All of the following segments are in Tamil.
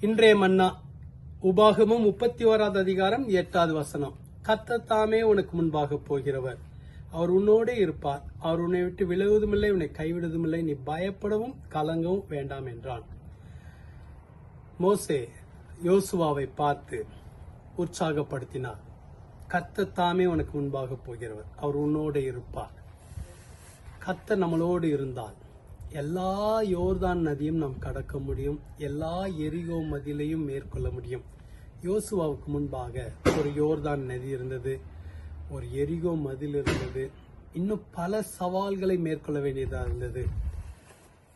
இன்றைய மன்னா உபாகமும் முப்பத்தி ஓராவது அதிகாரம் எட்டாவது வசனம். கத்தத்தாமே தாமே உனக்கு முன்பாக போகிறவர். அவர் உன்னோடே இருப்பார். அவர் உன்னை விட்டு விலகுவதுமில்லை உன்னை கைவிடுவதுமில்லை. நீ பயப்படவும் கலங்கவும் வேண்டாம் என்றான். மோசே யோசுவாவை பார்த்து உற்சாகப்படுத்தினார். கத்தத்தாமே தாமே உனக்கு முன்பாக போகிறவர். அவர் உன்னோடு இருப்பார். கத்த நம்மளோடு இருந்தால் எல்லா யோர்தான் நதியும் நாம் கடக்க முடியும். எல்லா எரிகோ மதிலையும் மேற்கொள்ள முடியும். யோசுவாவுக்கு முன்பாக ஒரு யோர்தான் நதி இருந்தது. ஒரு எரிகோ மதில் இருந்தது. இன்னும் பல சவால்களை மேற்கொள்ள வேண்டியதா இருந்தது.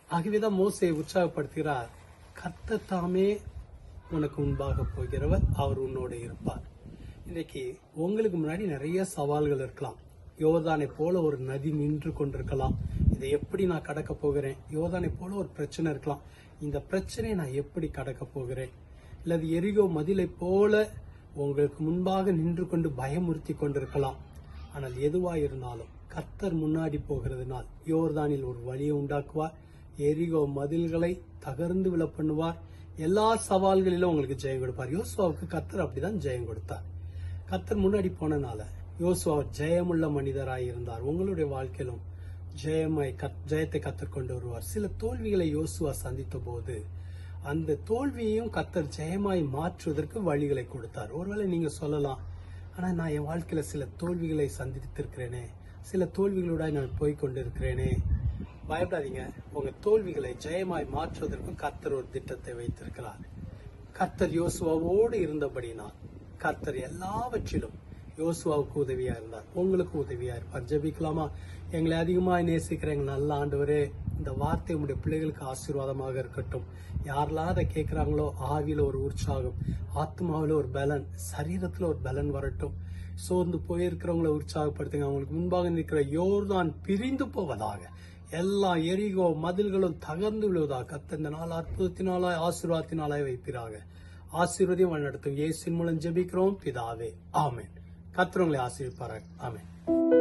ஆகவேதான் மோசையை உற்சாகப்படுத்துகிறார். கத்த தாமே உனக்கு முன்பாக போகிறவர். அவர் உன்னோட இருப்பார். இன்றைக்கு உங்களுக்கு முன்னாடி நிறைய சவால்கள் இருக்கலாம். யோர்தானை போல ஒரு நதி நின்று கொண்டிருக்கலாம். இதை எப்படி நான் கடக்க போகிறேன்? யோதானை போல ஒரு பிரச்சனை இருக்கலாம். இந்த பிரச்சனையை நான் எப்படி கடக்க போகிறேன்? இல்லது எரிகோ மதிலை போல உங்களுக்கு முன்பாக நின்று கொண்டு பயமுறுத்தி கொண்டிருக்கலாம். ஆனால் எதுவா இருந்தாலும் கர்த்தர் முன்னாடி போகிறதுனால் யோர்தானில் ஒரு வழியை உண்டாக்குவார். எரிகோ மதில்களை தகர்ந்து விழ பண்ணுவார். எல்லா சவால்களிலும் உங்களுக்கு ஜெயம் கொடுப்பார். யோசுவாவுக்கு கர்த்தர் அப்படிதான் ஜெயம் கொடுத்தார். கர்த்தர் முன்னாடி போனனால யோசுவா ஜெயமுள்ள மனிதராக இருந்தார் உங்களுடைய வாழ்க்கையிலும் ஜெயமாய் கத்- ஜெயத்தை கத்துக்கொண்டு வருவார். சில தோல்விகளை யோசுவா சந்தித்த போது அந்த தோல்வியையும் கத்தர் ஜெயமாய் மாற்றுவதற்கு வழிகளை கொடுத்தார். ஒருவேளை நீங்க சொல்லலாம் ஆனா நான் என் வாழ்க்கையில சில தோல்விகளை சந்தித்திருக்கிறேனே. சில தோல்விகளோட நான் போய்கொண்டிருக்கிறேனே. பயப்படாதீங்க. உங்க தோல்விகளை ஜெயமாய் மாற்றுவதற்கும் கர்த்தர் ஒரு திட்டத்தை வைத்திருக்கிறார். கர்த்தர் யோசுவாவோடு இருந்தபடினால் கர்த்தர் எல்லாவற்றிலும் யோசுவாவுக்கு உதவியா இருந்தார். உங்களுக்கு உதவியா இருப்பார். ஜபிக்கலாமா? எங்களை அதிகமாக நேசிக்கிற எங்க நல்ல ஆண்டவரே இந்த வார்த்தை உங்களுடைய பிள்ளைகளுக்கு ஆசீர்வாதமாக இருக்கட்டும். யாரெல்லாம் அதை கேட்குறாங்களோ ஆவியில் ஒரு உற்சாகம் ஆத்மாவில் ஒரு பலன் சரீரத்தில் ஒரு பலன் வரட்டும். சோர்ந்து போயிருக்கிறவங்களை உற்சாகப்படுத்துங்க. அவங்களுக்கு முன்பாக நிற்கிற யோர்தான் பிரிந்து போவதாக. எல்லா எரிகோ மதில்களும் தகர்ந்து விழுவதாக. கத்த இந்த நாள் அற்புதத்தினாலாய் ஆசீர்வாதத்தினாலாய் வைப்பிறாங்க ஆசீர்வதியும் வழிநடத்தும். இயேசின் மூலம் ஜெபிக்கிறோம். பிதாவே. ஆமேன். கத்திரவங்களை ஆசீர்விப்பாராக. ஆமென்.